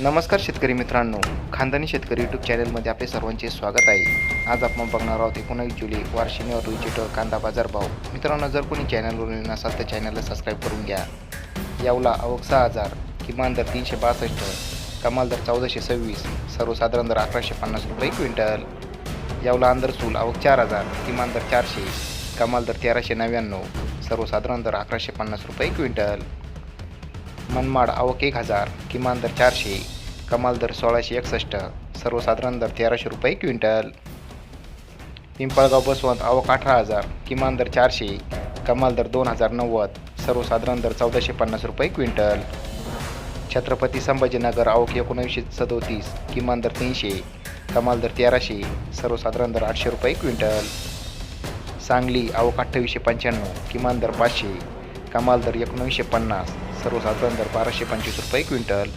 नमस्कार शेतकरी मित्रांनो. खानदानी शेतकरी यूट्यूब चॅनलमध्ये आपले सर्वांचे स्वागत आहे. आज आपण बघणार आहोत एकोणावीस जुलै वार शनिवार रोजी कांदा बाजार भाव. मित्रांनो जर कोणी चॅनलवरून नसाल तर चॅनलला सबस्क्राईब करून घ्या. यावला आवक सहा हजार किमान दर तीनशे बासष्ट कमाल दर चौदाशे सव्वीस सर्वसाधारण दर अकराशे पन्नास रुपये क्विंटल. यावला अंदरसूल आवक चार हजार किमान दर चारशे कमाल दर तेराशे नव्याण्णव सर्वसाधारण दर अकराशे पन्नास रुपये क्विंटल. मनमाड आवक एक हजार किमान दर चारशे कमाल दर सोळाशे एकसष्ट सर्वसाधारण दर तेराशे रुपये क्विंटल. पिंपळगाव बसवंत आवक अठरा हजार किमान दर चारशे कमाल दर दोन हजार नव्वद सर्वसाधारण दर चौदाशे पन्नास रुपये क्विंटल. छत्रपती संभाजीनगर आवक एकोणीसशे सदोतीस किमान दर तीनशे कमाल दर तेराशे सर्वसाधारण दर आठशे रुपये क्विंटल. सांगली आवक अठ्ठावीसशे पंच्याण्णव किमान दर पाचशे कमाल दर एकोणीसशे पन्नास सर्वसाधारण दर बाराशे पंचवीस रुपये क्विंटल.